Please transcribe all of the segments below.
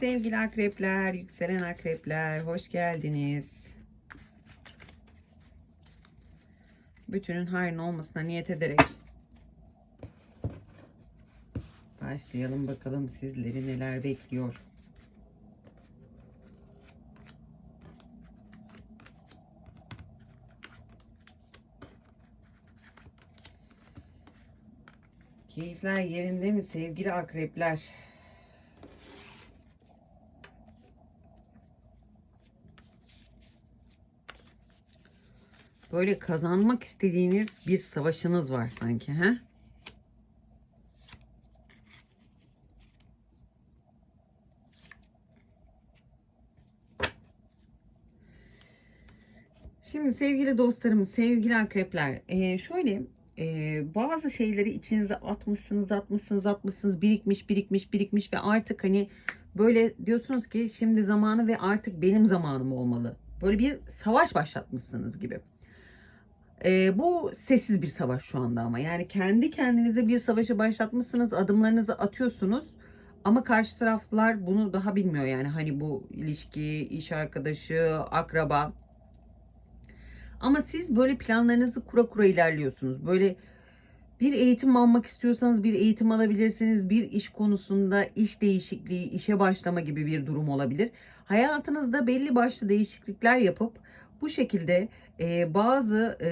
Sevgili akrepler, yükselen akrepler, hoş geldiniz. Bütünün hayrına olmasına niyet ederek başlayalım bakalım sizleri neler bekliyor. Keyifler yerinde mi sevgili akrepler? Böyle kazanmak istediğiniz bir savaşınız var sanki, he? Şimdi sevgili dostlarım, sevgili akrepler, eee, şöyle eee, bazı şeyleri içinize atmışsınız, atmışsınız, atmışsınız, birikmiş, birikmiş, birikmiş ve artık hani böyle diyorsunuz ki şimdi zamanı ve artık benim zamanım olmalı. Böyle bir savaş başlatmışsınız gibi. Eee, bu sessiz bir savaş şu anda ama yani kendi kendinize bir savaşı başlatmışsınız, adımlarınızı atıyorsunuz. Ama karşı taraflar bunu daha bilmiyor yani hani bu ilişki, iş arkadaşı, akraba. Ama siz böyle planlarınızı kura kura ilerliyorsunuz. Böyle bir eğitim almak istiyorsanız bir eğitim alabilirsiniz. Bir iş konusunda iş değişikliği, işe başlama gibi bir durum olabilir. Hayatınızda belli başlı değişiklikler yapıp bu şekilde e, bazı e,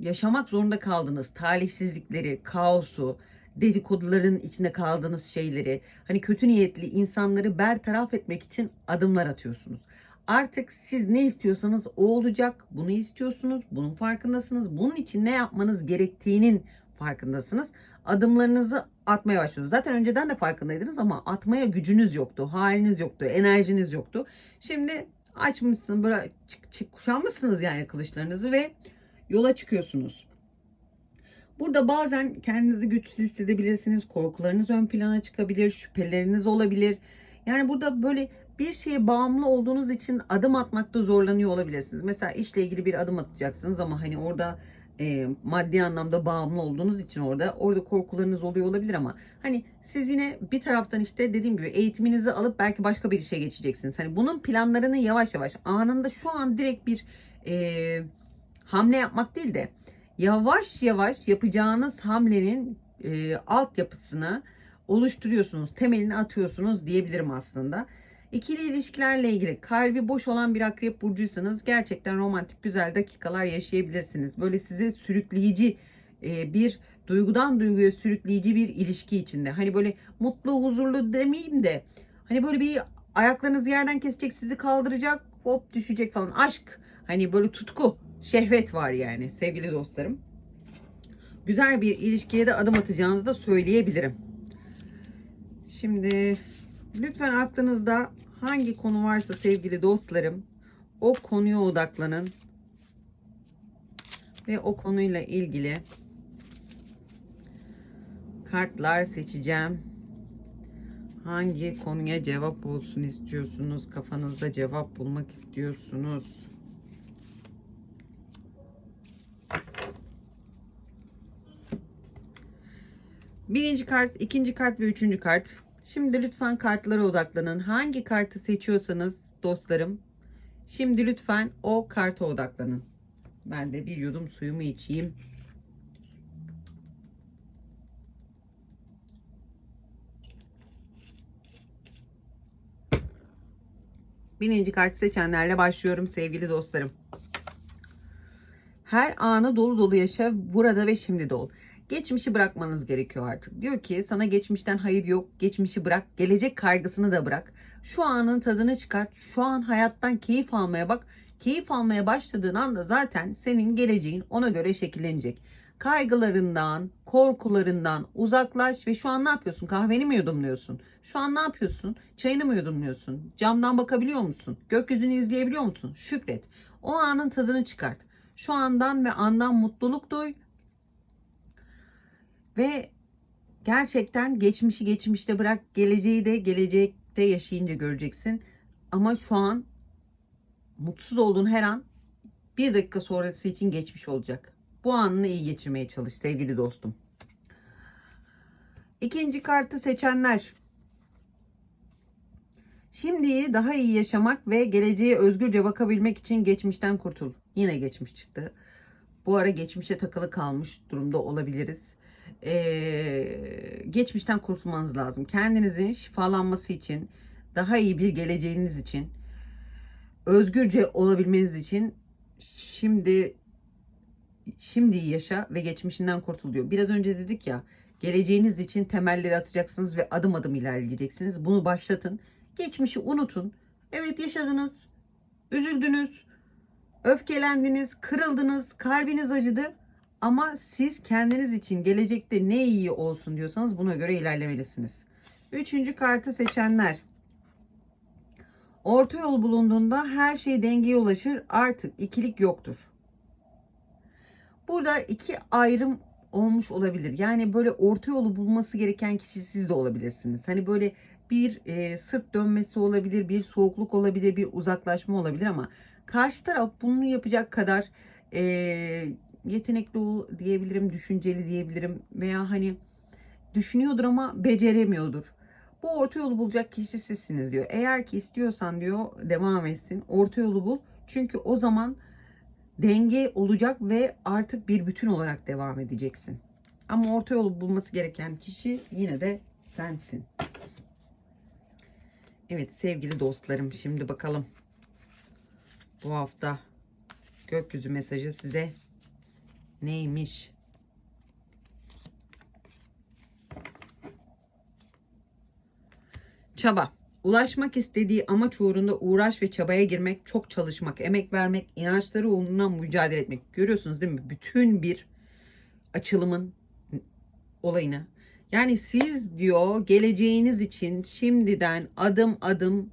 yaşamak zorunda kaldığınız talihsizlikleri, kaosu, dedikoduların içinde kaldığınız şeyleri, hani kötü niyetli insanları bertaraf etmek için adımlar atıyorsunuz. Artık siz ne istiyorsanız o olacak. Bunu istiyorsunuz. Bunun farkındasınız. Bunun için ne yapmanız gerektiğinin farkındasınız. Adımlarınızı atmaya başlıyorsunuz. Zaten önceden de farkındaydınız ama atmaya gücünüz yoktu. Haliniz yoktu. Enerjiniz yoktu. Şimdi açmışsınız böyle kuşanmışsınız yani kılıçlarınızı ve yola çıkıyorsunuz. Burada bazen kendinizi güçsüz hissedebilirsiniz. Korkularınız ön plana çıkabilir. Şüpheleriniz olabilir. Yani burada böyle bir şeye bağımlı olduğunuz için adım atmakta zorlanıyor olabilirsiniz. Mesela işle ilgili bir adım atacaksınız ama hani orada e, maddi anlamda bağımlı olduğunuz için orada orada korkularınız oluyor olabilir ama hani siz yine bir taraftan işte dediğim gibi eğitiminizi alıp belki başka bir işe geçeceksiniz. Hani bunun planlarını yavaş yavaş anında şu an direkt bir e, hamle yapmak değil de yavaş yavaş yapacağınız hamlenin e, altyapısını oluşturuyorsunuz, temelini atıyorsunuz diyebilirim aslında. İkili ilişkilerle ilgili kalbi boş olan bir akrep burcuysanız gerçekten romantik güzel dakikalar yaşayabilirsiniz. Böyle size sürükleyici e, bir duygudan duyguya sürükleyici bir ilişki içinde. Hani böyle mutlu, huzurlu demeyeyim de hani böyle bir ayaklarınız yerden kesecek, sizi kaldıracak, hop düşecek falan. Aşk, hani böyle tutku, şehvet var yani sevgili dostlarım. Güzel bir ilişkiye de adım atacağınızı da söyleyebilirim. Şimdi lütfen aklınızda hangi konu varsa sevgili dostlarım o konuya odaklanın ve o konuyla ilgili kartlar seçeceğim. Hangi konuya cevap olsun istiyorsunuz? Kafanızda cevap bulmak istiyorsunuz. Birinci kart, ikinci kart ve üçüncü kart. Şimdi lütfen kartlara odaklanın. Hangi kartı seçiyorsanız dostlarım, şimdi lütfen o karta odaklanın. Ben de bir yudum suyumu içeyim. Birinci kartı seçenlerle başlıyorum sevgili dostlarım. Her anı dolu dolu yaşa burada ve şimdi de ol. Geçmişi bırakmanız gerekiyor artık. Diyor ki sana geçmişten hayır yok. Geçmişi bırak. Gelecek kaygısını da bırak. Şu anın tadını çıkart. Şu an hayattan keyif almaya bak. Keyif almaya başladığın anda zaten senin geleceğin ona göre şekillenecek. Kaygılarından, korkularından uzaklaş ve şu an ne yapıyorsun? Kahveni mi yudumluyorsun? Şu an ne yapıyorsun? Çayını mı yudumluyorsun? Camdan bakabiliyor musun? Gökyüzünü izleyebiliyor musun? Şükret. O anın tadını çıkart. Şu andan ve andan mutluluk duy ve gerçekten geçmişi geçmişte bırak, geleceği de gelecekte yaşayınca göreceksin. Ama şu an mutsuz olduğun her an bir dakika sonrası için geçmiş olacak. Bu anını iyi geçirmeye çalış sevgili dostum. İkinci kartı seçenler. Şimdi daha iyi yaşamak ve geleceğe özgürce bakabilmek için geçmişten kurtul. Yine geçmiş çıktı. Bu ara geçmişe takılı kalmış durumda olabiliriz. Ee, geçmişten kurtulmanız lazım. Kendinizin şifalanması için, daha iyi bir geleceğiniz için, özgürce olabilmeniz için şimdi şimdi yaşa ve geçmişinden kurtul diyor. Biraz önce dedik ya, geleceğiniz için temelleri atacaksınız ve adım adım ilerleyeceksiniz. Bunu başlatın. Geçmişi unutun. Evet yaşadınız, üzüldünüz, öfkelendiniz, kırıldınız, kalbiniz acıdı. Ama siz kendiniz için gelecekte ne iyi olsun diyorsanız buna göre ilerlemelisiniz. Üçüncü kartı seçenler. Orta yol bulunduğunda her şey dengeye ulaşır. Artık ikilik yoktur. Burada iki ayrım olmuş olabilir. Yani böyle orta yolu bulması gereken kişi siz de olabilirsiniz. Hani böyle bir e, sırt dönmesi olabilir, bir soğukluk olabilir, bir uzaklaşma olabilir ama karşı taraf bunu yapacak kadar e, yetenekli ol diyebilirim, düşünceli diyebilirim veya hani düşünüyordur ama beceremiyordur. Bu orta yolu bulacak kişi sizsiniz diyor. Eğer ki istiyorsan diyor devam etsin. Orta yolu bul. Çünkü o zaman denge olacak ve artık bir bütün olarak devam edeceksin. Ama orta yolu bulması gereken kişi yine de sensin. Evet sevgili dostlarım şimdi bakalım. Bu hafta gökyüzü mesajı size neymiş? Çaba. Ulaşmak istediği amaç uğrunda uğraş ve çabaya girmek, çok çalışmak, emek vermek, inançları uğruna mücadele etmek. Görüyorsunuz değil mi? Bütün bir açılımın olayını. Yani siz diyor geleceğiniz için şimdiden adım adım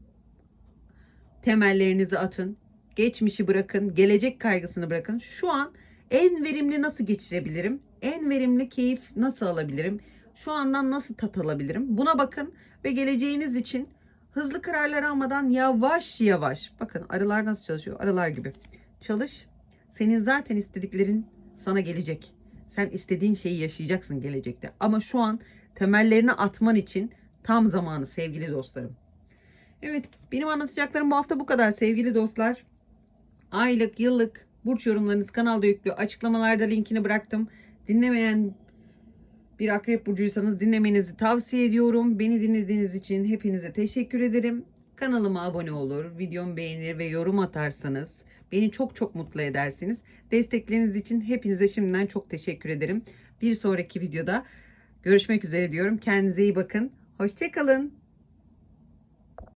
temellerinizi atın. Geçmişi bırakın, gelecek kaygısını bırakın. Şu an en verimli nasıl geçirebilirim? En verimli keyif nasıl alabilirim? Şu andan nasıl tat alabilirim? Buna bakın ve geleceğiniz için hızlı kararlar almadan yavaş yavaş bakın arılar nasıl çalışıyor? Arılar gibi. Çalış. Senin zaten istediklerin sana gelecek. Sen istediğin şeyi yaşayacaksın gelecekte. Ama şu an temellerini atman için tam zamanı sevgili dostlarım. Evet benim anlatacaklarım bu hafta bu kadar sevgili dostlar. Aylık, yıllık burç yorumlarınız kanalda yüklü. Açıklamalarda linkini bıraktım. Dinlemeyen bir akrep burcuysanız dinlemenizi tavsiye ediyorum. Beni dinlediğiniz için hepinize teşekkür ederim. Kanalıma abone olur, videomu beğenir ve yorum atarsanız beni çok çok mutlu edersiniz. Destekleriniz için hepinize şimdiden çok teşekkür ederim. Bir sonraki videoda görüşmek üzere diyorum. Kendinize iyi bakın. Hoşçakalın.